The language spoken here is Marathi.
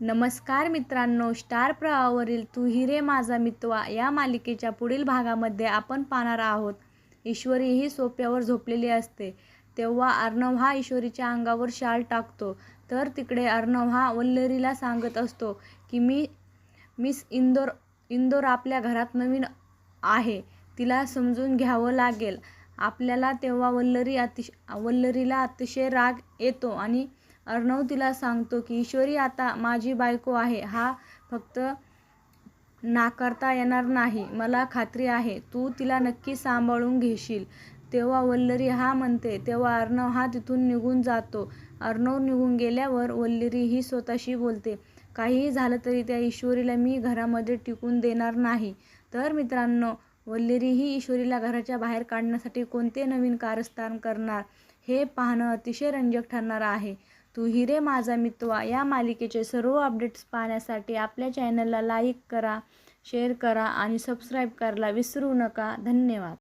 नमस्कार मित्रांनो स्टार प्रवाहावरील तू हिरे माझा मितवा या मालिकेच्या पुढील भागामध्ये आपण पाहणार आहोत. ईश्वरी ही सोप्यावर झोपलेली असते. तेव्हा अर्णव हा ईश्वरीच्या अंगावर शाल टाकतो. तर तिकडे अर्णव हा वल्लरीला सांगत असतो की मी मिस इंदोर इंदोर आपल्या घरात नवीन आहे. तिला समजून घ्यावं लागेल. आपल्याला तेव्हा वल्लरी अतिश वल्लरीला अतिशय राग येतो आणि अर्णव तिला सांगतो की ईश्वरी आता माझी बायको आहे. हा फक्त नाकारता येणार नाही. मला खात्री आहे. तू तिला नक्की सांभाळून घेशील. तेव्हा वल्लरी हा म्हणते. तेव्हा अर्णव हा तिथून निघून जातो. अर्णव निघून गेल्यावर वल्लरी ही स्वतःशी बोलते काहीही झालं तरी त्या ईश्वरीला मी घरामध्ये टिकून देणार नाही. तर मित्रांनो वल्लरी ही ईश्वरीला घराच्या बाहेर काढण्यासाठी कोणते नवीन कारस्थान करणार? हे पाहणं अतिशय रंजक ठरणार आहे. तू हिरे माझा मितवा. या मालिकेचे सर्व अपडेट्स पाहण्यासाठी आपल्या चॅनलला लाईक करा शेअर करा आणि सबस्क्राईब करायला विसरू नका. धन्यवाद.